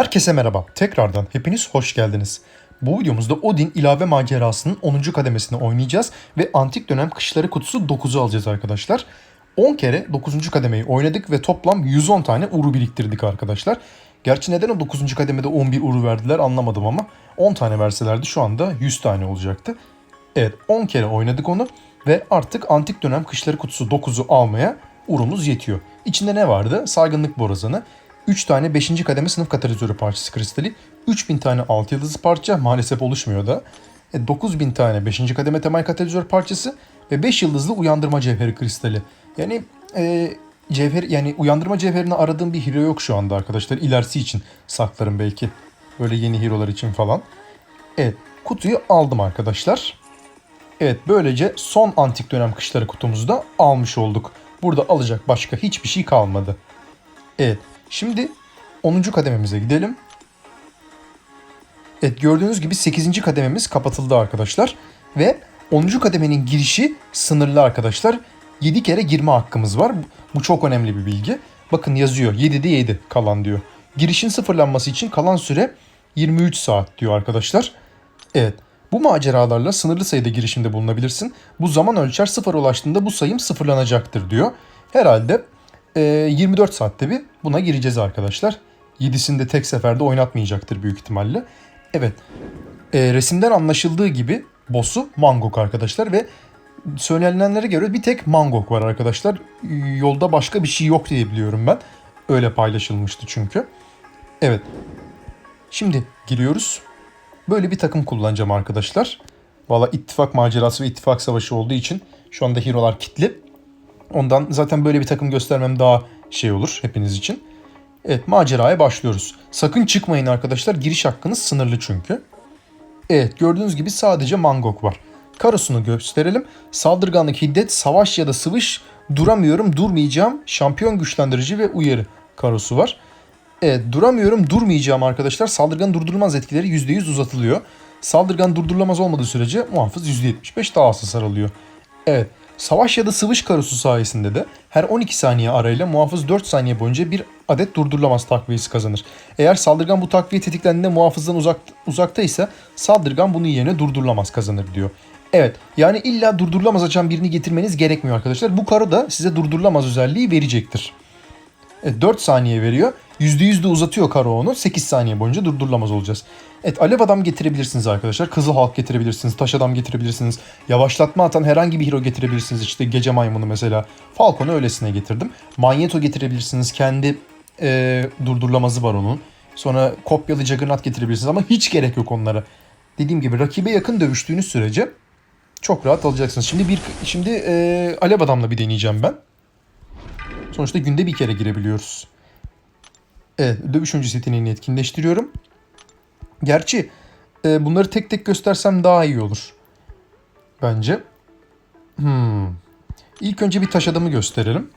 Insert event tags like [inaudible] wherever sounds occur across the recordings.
Herkese merhaba. Tekrardan hepiniz hoş geldiniz. Bu videomuzda Odin ilave macerasının 10. kademesini oynayacağız ve antik dönem kışları kutusu 9'u alacağız arkadaşlar. 10 kere 9. kademeyi oynadık ve toplam 110 tane uru biriktirdik arkadaşlar. Gerçi neden o 9. kademede 11 uru verdiler anlamadım ama 10 tane verselerdi şu anda 100 tane olacaktı. Evet 10 kere oynadık onu ve artık antik dönem kışları kutusu 9'u almaya urumuz yetiyor. İçinde ne vardı? Saygınlık borazanı, 3 tane 5. kademe sınıf katalizörü parçası kristali, 3000 tane 6 yıldızlı parça maalesef oluşmuyor da, e, 9000 tane 5. kademe temel katalizör parçası ve 5 yıldızlı uyandırma cevheri kristali. Yani e, cevher yani uyandırma cevherini aradığım bir hero yok şu anda arkadaşlar. İlerisi için saklarım belki. Böyle yeni hero'lar için falan. Evet kutuyu aldım arkadaşlar. Evet böylece son antik dönem kışları kutumuzu da almış olduk. Burada alacak başka hiçbir şey kalmadı. Evet şimdi 10. kadememize gidelim. Evet gördüğünüz gibi 8. kadememiz kapatıldı arkadaşlar. Ve 10. kademenin girişi sınırlı arkadaşlar. 7 kere girme hakkımız var. Bu çok önemli bir bilgi. Bakın yazıyor 7'de 7 kalan diyor. Girişin sıfırlanması için kalan süre 23 saat diyor arkadaşlar. Evet bu maceralarla sınırlı sayıda girişimde bulunabilirsin. Bu zaman ölçer sıfır ulaştığında bu sayım sıfırlanacaktır diyor. Herhalde 24 saatte bir buna gireceğiz arkadaşlar. 7'sini de tek seferde oynatmayacaktır büyük ihtimalle. Evet e, resimden anlaşıldığı gibi boss'u Mangok arkadaşlar ve söylenenlere göre bir tek Mangok var arkadaşlar. Yolda başka bir şey yok diye biliyorum ben. Öyle paylaşılmıştı çünkü. Evet. Şimdi giriyoruz. Böyle bir takım kullanacağım arkadaşlar. Valla ittifak macerası ve ittifak savaşı olduğu için şu anda hero'lar kitli. Ondan zaten böyle bir takım göstermem daha şey olur hepiniz için. Evet maceraya başlıyoruz. Sakın çıkmayın arkadaşlar. Giriş hakkınız sınırlı çünkü. Evet gördüğünüz gibi sadece Mangok var. Karosunu gösterelim. Saldırganlık, hiddet, savaş ya da sıvış, duramıyorum, durmayacağım, şampiyon güçlendirici ve uyarı karosu var. Evet duramıyorum, durmayacağım arkadaşlar. Saldırganın durdurulmaz etkileri %100 uzatılıyor. Saldırgan durdurulamaz olmadığı sürece muhafız %75 daha az hasar alıyor. Evet Savaş ya da sıvış karosu sayesinde de her 12 saniye arayla muhafız 4 saniye boyunca bir adet durdurulamaz takviyesi kazanır. Eğer saldırgan bu takviye tetiklendiğinde muhafızdan uzak, uzakta ise saldırgan bunun yerine durdurulamaz kazanır diyor. Evet yani illa durdurulamaz açan birini getirmeniz gerekmiyor arkadaşlar. Bu karo da size durdurulamaz özelliği verecektir. Evet, 4 saniye veriyor. %100 de uzatıyor karo onu. 8 saniye boyunca durdurulamaz olacağız. Evet alev adam getirebilirsiniz arkadaşlar. Kızıl halk getirebilirsiniz. Taş adam getirebilirsiniz. Yavaşlatma atan herhangi bir hero getirebilirsiniz. İşte gece maymunu mesela. Falcon'u öylesine getirdim. Magneto getirebilirsiniz. Kendi e, durdurulamazı var onun. Sonra kopyalı Juggernaut getirebilirsiniz ama hiç gerek yok onlara. Dediğim gibi rakibe yakın dövüştüğünüz sürece çok rahat alacaksınız. Şimdi bir şimdi e, alev adamla bir deneyeceğim ben. Sonuçta günde bir kere girebiliyoruz. Evet, dövüş öncesi yeteneğini etkinleştiriyorum. Gerçi e, bunları tek tek göstersem daha iyi olur. Bence. Hmm. İlk önce bir taş adamı gösterelim.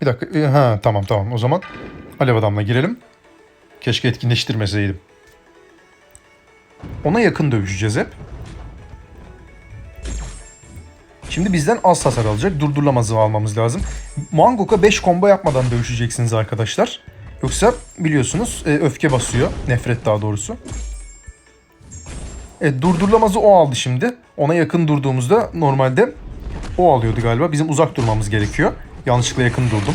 Bir dakika. E, ha tamam tamam. O zaman alev adamla girelim. Keşke etkinleştirmeseydim. Ona yakın dövüşeceğiz hep. Şimdi bizden az hasar alacak. Durdurulamazı almamız lazım. Mangok'a 5 combo yapmadan dövüşeceksiniz arkadaşlar. Yoksa biliyorsunuz e, öfke basıyor. Nefret daha doğrusu. Evet durdurulamazı o aldı şimdi. Ona yakın durduğumuzda normalde o alıyordu galiba. Bizim uzak durmamız gerekiyor. Yanlışlıkla yakın durdum.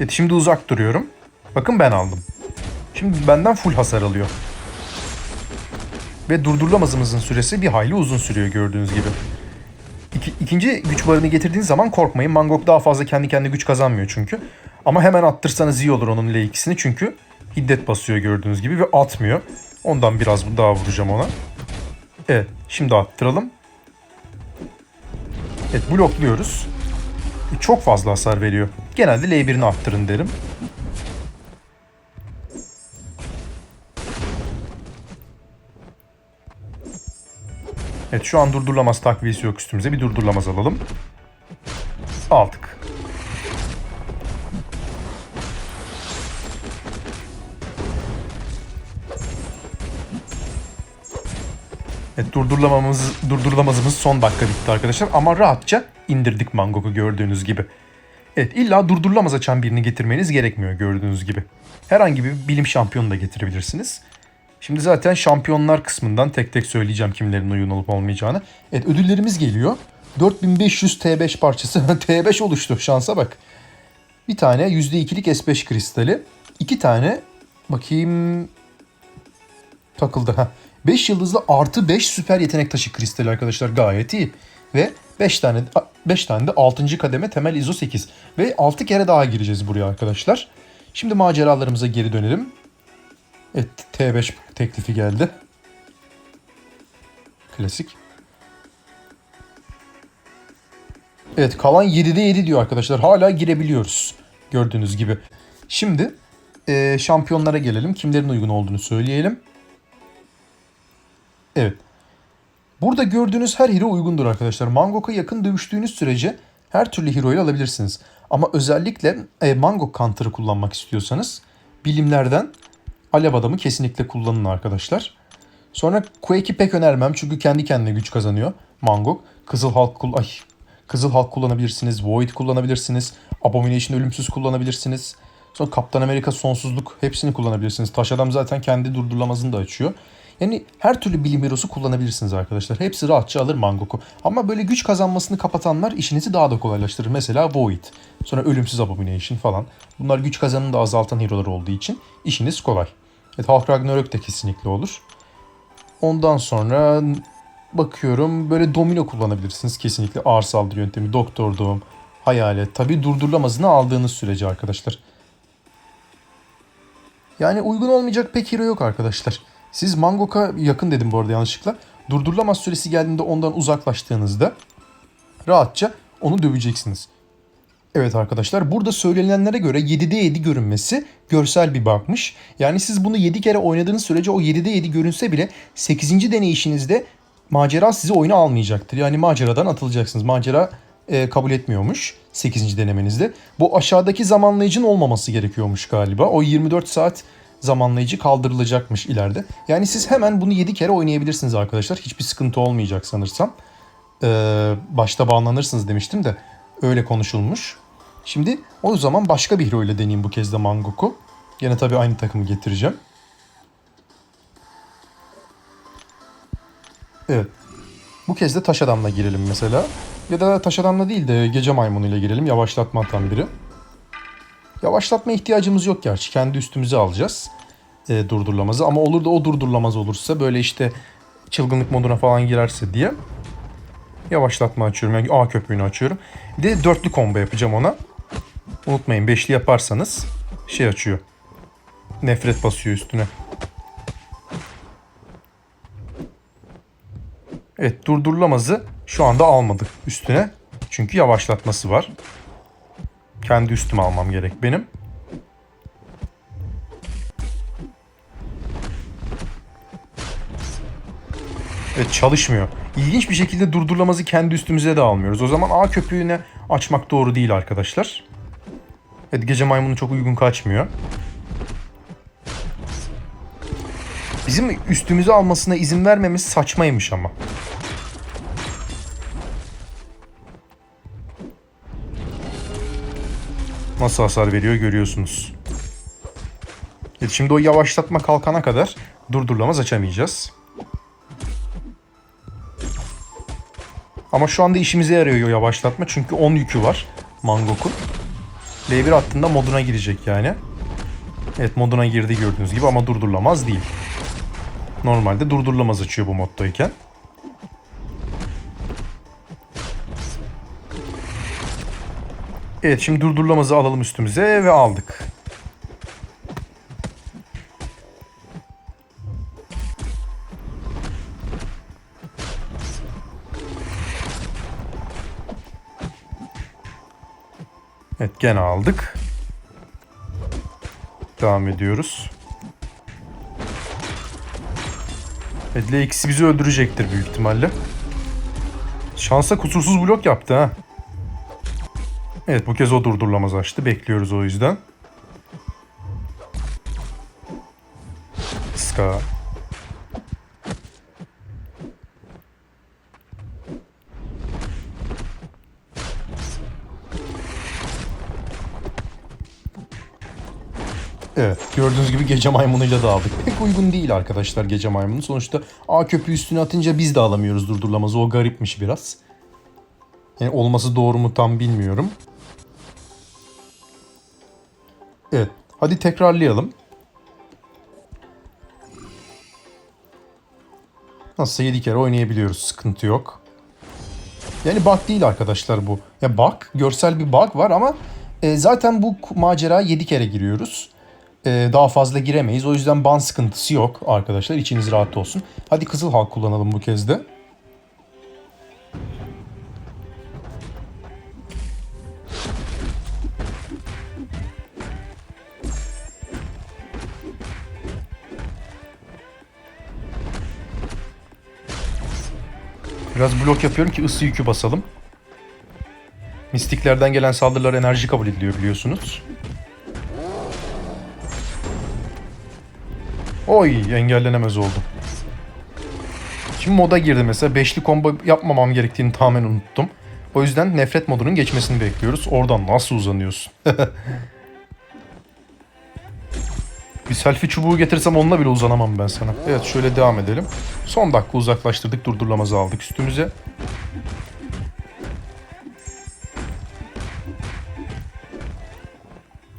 Evet şimdi uzak duruyorum. Bakın ben aldım. Şimdi benden full hasar alıyor. Ve durdurulamazımızın süresi bir hayli uzun sürüyor gördüğünüz gibi. İki, ikinci güç barını getirdiğiniz zaman korkmayın. Mangok daha fazla kendi kendine güç kazanmıyor çünkü. Ama hemen attırsanız iyi olur onun L2'sini çünkü hiddet basıyor gördüğünüz gibi ve atmıyor. Ondan biraz daha vuracağım ona. Evet şimdi attıralım. Evet blokluyoruz. E, çok fazla hasar veriyor. Genelde L1'ini attırın derim. Evet şu an durdurulamaz takviyesi yok üstümüze. Bir durdurulamaz alalım. Aldık. Evet durdurulamamız, durdurulamazımız son dakika bitti arkadaşlar. Ama rahatça indirdik Mangok'u gördüğünüz gibi. Evet illa durdurulamaz açan birini getirmeniz gerekmiyor gördüğünüz gibi. Herhangi bir bilim şampiyonu da getirebilirsiniz. Şimdi zaten şampiyonlar kısmından tek tek söyleyeceğim kimlerin uygun olup olmayacağını. Evet ödüllerimiz geliyor. 4500 T5 parçası. [laughs] T5 oluştu şansa bak. Bir tane %2'lik S5 kristali. iki tane bakayım takıldı. ha. 5 yıldızlı artı 5 süper yetenek taşı kristali arkadaşlar gayet iyi. Ve 5 tane 5 tane de 6. kademe temel ISO 8. Ve 6 kere daha gireceğiz buraya arkadaşlar. Şimdi maceralarımıza geri dönelim. Evet T5 teklifi geldi. Klasik. Evet kalan 7'de 7 diyor arkadaşlar. Hala girebiliyoruz. Gördüğünüz gibi. Şimdi e, şampiyonlara gelelim. Kimlerin uygun olduğunu söyleyelim. Evet. Burada gördüğünüz her hero uygundur arkadaşlar. Mangok'a yakın dövüştüğünüz sürece her türlü hero'yu alabilirsiniz. Ama özellikle e, Mangok Counter'ı kullanmak istiyorsanız bilimlerden Alev adamı kesinlikle kullanın arkadaşlar. Sonra Quake'i pek önermem çünkü kendi kendine güç kazanıyor Mangok. Kızıl Halk kul ay Kızıl Halk kullanabilirsiniz, Void kullanabilirsiniz, Abomination ölümsüz kullanabilirsiniz. Sonra Kaptan Amerika sonsuzluk hepsini kullanabilirsiniz. Taş adam zaten kendi durdurulamazını da açıyor. Yani her türlü bilim hero'su kullanabilirsiniz arkadaşlar. Hepsi rahatça alır Mangok'u. Ama böyle güç kazanmasını kapatanlar işinizi daha da kolaylaştırır. Mesela Void. Sonra Ölümsüz Abomination falan. Bunlar güç kazanını da azaltan hero'lar olduğu için işiniz kolay. Evet Hulk Ragnarök de kesinlikle olur. Ondan sonra bakıyorum böyle domino kullanabilirsiniz kesinlikle ağır saldırı yöntemi, doktor doğum, hayalet. Tabi durdurulamazını aldığınız sürece arkadaşlar. Yani uygun olmayacak pek hero yok arkadaşlar. Siz Mangok'a yakın dedim bu arada yanlışlıkla. Durdurulamaz süresi geldiğinde ondan uzaklaştığınızda rahatça onu döveceksiniz. Evet arkadaşlar burada söylenenlere göre 7'de 7 görünmesi görsel bir bakmış. Yani siz bunu 7 kere oynadığınız sürece o 7'de 7 görünse bile 8. deneyişinizde macera sizi oyuna almayacaktır. Yani maceradan atılacaksınız. Macera e, kabul etmiyormuş 8. denemenizde. Bu aşağıdaki zamanlayıcının olmaması gerekiyormuş galiba. O 24 saat zamanlayıcı kaldırılacakmış ileride. Yani siz hemen bunu 7 kere oynayabilirsiniz arkadaşlar. Hiçbir sıkıntı olmayacak sanırsam. Ee, başta bağlanırsınız demiştim de öyle konuşulmuş. Şimdi o zaman başka bir hero ile deneyeyim bu kez de Mangok'u. Yine tabii aynı takımı getireceğim. Evet. Bu kez de taş adamla girelim mesela. Ya da taş adamla değil de gece maymunu ile girelim. Yavaşlatma atan biri. Yavaşlatma ihtiyacımız yok gerçi. Kendi üstümüze alacağız. E, durdurulamazı. Ama olur da o durdurulamaz olursa böyle işte çılgınlık moduna falan girerse diye yavaşlatma açıyorum. Yani A köpüğünü açıyorum. Bir de dörtlü combo yapacağım ona. Unutmayın beşli yaparsanız şey açıyor. Nefret basıyor üstüne. Evet durdurulamazı şu anda almadık üstüne. Çünkü yavaşlatması var. Kendi üstüme almam gerek benim. Evet çalışmıyor. İlginç bir şekilde durdurulamazı kendi üstümüze de almıyoruz. O zaman A köpüğüne açmak doğru değil arkadaşlar. Evet gece maymunu çok uygun kaçmıyor. Bizim üstümüze almasına izin vermemiz saçmaymış ama. Nasıl hasar veriyor görüyorsunuz. Evet, şimdi o yavaşlatma kalkana kadar durdurulamaz açamayacağız. Ama şu anda işimize yarıyor yavaşlatma çünkü 10 yükü var Mangok'un. L1 hattında moduna girecek yani. Evet moduna girdi gördüğünüz gibi ama durdurulamaz değil. Normalde durdurulamaz açıyor bu moddayken. Evet şimdi durdurulamazı alalım üstümüze ve aldık. Gene aldık. Devam ediyoruz. Evet L2'si bizi öldürecektir büyük ihtimalle. Şansa kusursuz blok yaptı ha. Evet bu kez o durdurulamaz açtı. Bekliyoruz o yüzden. Gördüğünüz gibi gece maymunuyla da aldık. Pek uygun değil arkadaşlar gece maymunu. Sonuçta A köpüğü üstüne atınca biz de alamıyoruz durdurulamazı. O garipmiş biraz. Yani olması doğru mu tam bilmiyorum. Evet. Hadi tekrarlayalım. Nasılsa 7 kere oynayabiliyoruz. Sıkıntı yok. Yani bug değil arkadaşlar bu. Ya bug, görsel bir bug var ama e, zaten bu macera 7 kere giriyoruz. E, daha fazla giremeyiz. O yüzden ban sıkıntısı yok arkadaşlar. İçiniz rahat olsun. Hadi Kızıl Halk kullanalım bu kez de. Biraz blok yapıyorum ki ısı yükü basalım. Mistiklerden gelen saldırılar enerji kabul ediliyor biliyorsunuz. Oy engellenemez oldu. Şimdi moda girdi mesela. Beşli combo yapmamam gerektiğini tamamen unuttum. O yüzden nefret modunun geçmesini bekliyoruz. Oradan nasıl uzanıyorsun? [laughs] Bir selfie çubuğu getirsem onunla bile uzanamam ben sana. Evet şöyle devam edelim. Son dakika uzaklaştırdık. Durdurulamazı aldık üstümüze.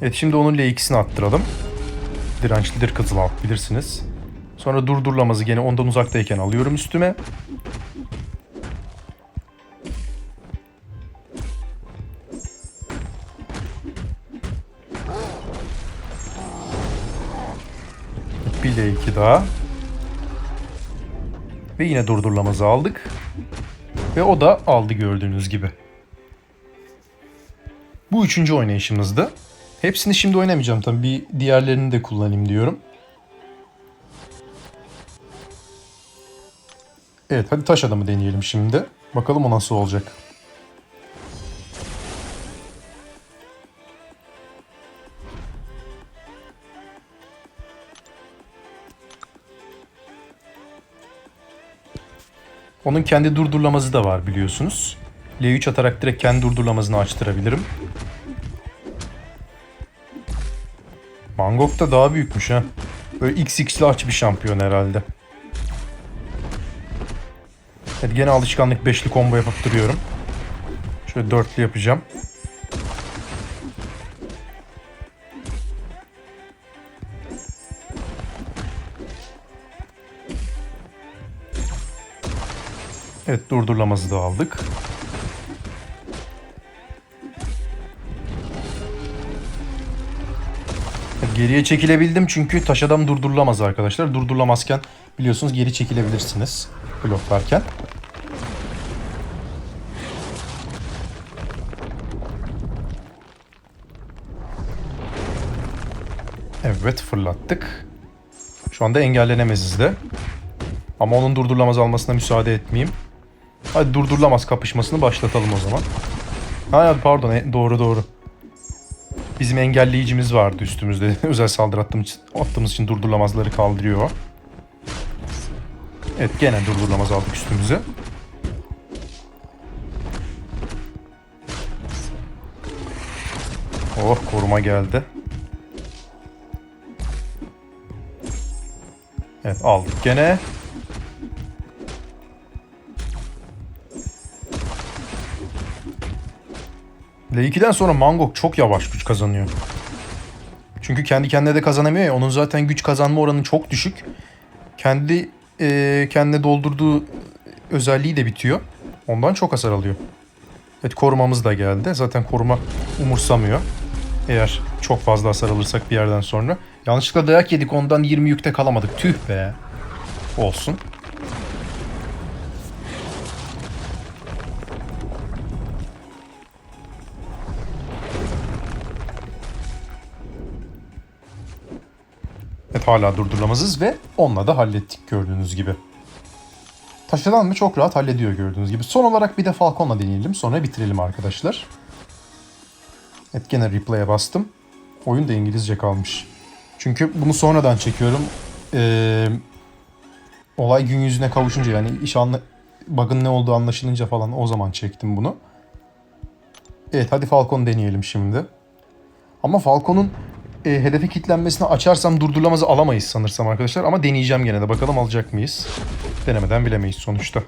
Evet şimdi onun L2'sini attıralım. Dirençlidir kızıl halk bilirsiniz. Sonra durdurulamazı gene ondan uzaktayken alıyorum üstüme. Bir L2 daha. Ve yine durdurulamazı aldık. Ve o da aldı gördüğünüz gibi. Bu üçüncü oynayışımızdı. Hepsini şimdi oynamayacağım tabii. Bir diğerlerini de kullanayım diyorum. Evet hadi taş adamı deneyelim şimdi. Bakalım o nasıl olacak. Onun kendi durdurulamazı da var biliyorsunuz. L3 atarak direkt kendi durdurulamazını açtırabilirim. Mangok da daha büyükmüş ha. Böyle XX'li aç bir şampiyon herhalde. Evet gene alışkanlık beşli combo yapıp duruyorum. Şöyle dörtlü yapacağım. Evet durdurulamazı da aldık. Geriye çekilebildim çünkü taş adam durdurulamaz arkadaşlar. Durdurulamazken biliyorsunuz geri çekilebilirsiniz bloklarken. Evet fırlattık. Şu anda engellenemeziz de. Ama onun durdurulamaz almasına müsaade etmeyeyim. Hadi durdurulamaz kapışmasını başlatalım o zaman. Ha pardon e, doğru doğru. Bizim engelleyicimiz vardı üstümüzde. [laughs] Özel saldırı attığımız, için durdurulamazları kaldırıyor. Evet gene durdurulamaz aldık üstümüze. Oh koruma geldi. Evet aldık gene. L2'den sonra Mangok çok yavaş güç kazanıyor. Çünkü kendi kendine de kazanamıyor ya. Onun zaten güç kazanma oranı çok düşük. Kendi e, kendine doldurduğu özelliği de bitiyor. Ondan çok hasar alıyor. Evet korumamız da geldi. Zaten koruma umursamıyor. Eğer çok fazla hasar alırsak bir yerden sonra. Yanlışlıkla dayak yedik ondan 20 yükte kalamadık. Tüh be. Olsun. Hala durdurulamazız ve onunla da hallettik gördüğünüz gibi. Taşıdan mı çok rahat hallediyor gördüğünüz gibi. Son olarak bir de Falcon'la deneyelim sonra bitirelim arkadaşlar. Evet gene replay'e bastım. Oyun da İngilizce kalmış. Çünkü bunu sonradan çekiyorum. Ee, olay gün yüzüne kavuşunca yani iş anla bug'ın ne olduğu anlaşılınca falan o zaman çektim bunu. Evet hadi Falcon deneyelim şimdi. Ama Falcon'un e, hedefe kilitlenmesini açarsam durdurulamazı alamayız sanırsam arkadaşlar. Ama deneyeceğim gene de. Bakalım alacak mıyız? Denemeden bilemeyiz sonuçta.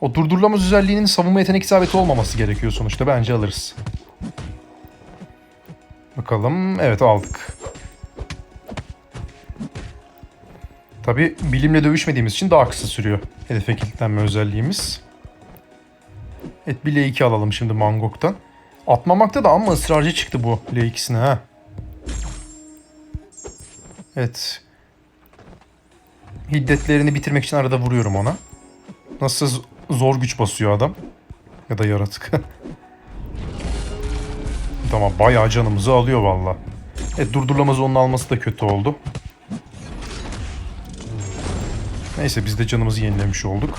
O durdurulamaz özelliğinin savunma yetenek isabeti olmaması gerekiyor sonuçta. Bence alırız. Bakalım. Evet aldık. Tabi bilimle dövüşmediğimiz için daha kısa sürüyor hedefe kilitlenme özelliğimiz. Evet bir L2 alalım şimdi Mangok'tan. Atmamakta da ama ısrarcı çıktı bu L2'sine ha. Evet. Hiddetlerini bitirmek için arada vuruyorum ona. Nasıl zor güç basıyor adam. Ya da yaratık. [laughs] tamam bayağı canımızı alıyor valla. Evet durdurulamaz onun alması da kötü oldu. Neyse biz de canımızı yenilemiş olduk.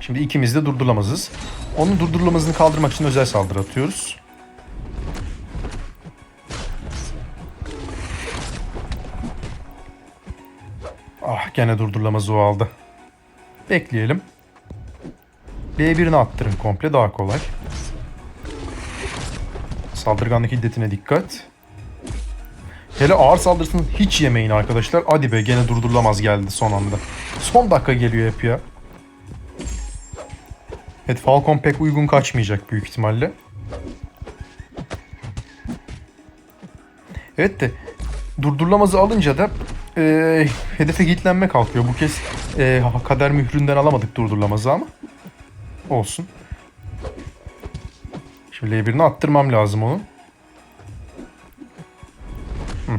Şimdi ikimiz de durdurulamazız. Onun durdurulamazını kaldırmak için özel saldırı atıyoruz. Gene durdurulamazı o aldı. Bekleyelim. B1'ini attırın komple daha kolay. Saldırganlık hiddetine dikkat. Hele ağır saldırısını hiç yemeyin arkadaşlar. Hadi be gene durdurulamaz geldi son anda. Son dakika geliyor hep ya. Evet Falcon pek uygun kaçmayacak büyük ihtimalle. Evet de durdurulamazı alınca da e, hedefe kilitlenme kalkıyor. Bu kez e, kader mühründen alamadık durdurulamazı ama olsun. Şimdi L1'ini attırmam lazım onu. Hı.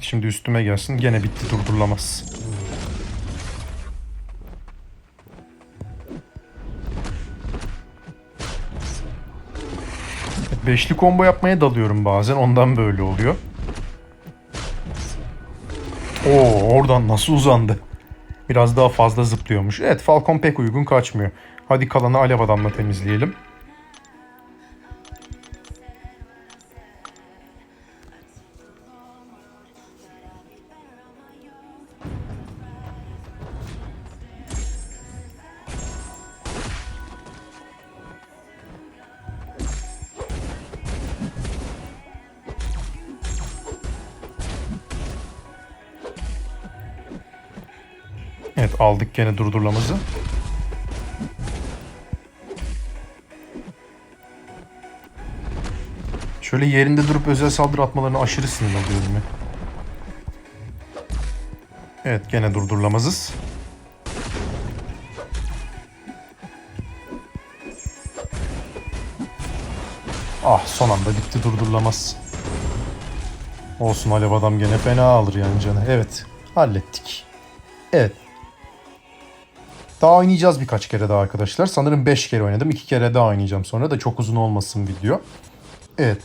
Şimdi üstüme gelsin. Gene bitti durdurulamaz. Beşli combo yapmaya dalıyorum bazen. Ondan böyle oluyor. Oo oradan nasıl uzandı? Biraz daha fazla zıplıyormuş. Evet Falcon pek uygun kaçmıyor. Hadi kalanı alev adamla temizleyelim. Aldık gene durdurulamızı. Şöyle yerinde durup özel saldırı atmalarına aşırı sinir oluyorum ya. Evet gene durdurulamazız. Ah son anda bitti durdurulamaz. Olsun Alev adam gene fena alır yani canı. Evet hallettik. Evet daha oynayacağız birkaç kere daha arkadaşlar. Sanırım 5 kere oynadım. 2 kere daha oynayacağım sonra da çok uzun olmasın video. Evet.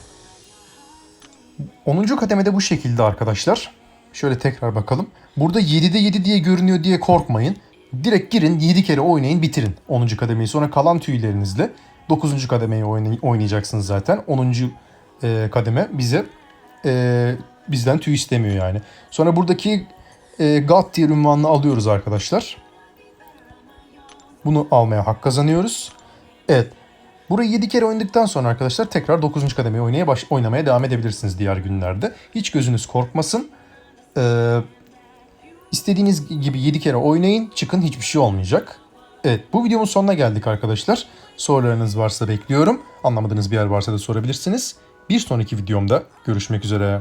10. kademede bu şekilde arkadaşlar. Şöyle tekrar bakalım. Burada 7'de 7 diye görünüyor diye korkmayın. Direkt girin 7 kere oynayın bitirin 10. kademeyi. Sonra kalan tüylerinizle 9. kademeyi oynay- oynayacaksınız zaten. 10. e, kademe bize e, bizden tüy istemiyor yani. Sonra buradaki e, God tier ünvanını alıyoruz arkadaşlar. Bunu almaya hak kazanıyoruz. Evet. Burayı 7 kere oynadıktan sonra arkadaşlar tekrar 9. kademeyi oynaya baş, oynamaya devam edebilirsiniz diğer günlerde. Hiç gözünüz korkmasın. Ee, istediğiniz gibi 7 kere oynayın. Çıkın hiçbir şey olmayacak. Evet bu videomun sonuna geldik arkadaşlar. Sorularınız varsa bekliyorum. Anlamadığınız bir yer varsa da sorabilirsiniz. Bir sonraki videomda görüşmek üzere.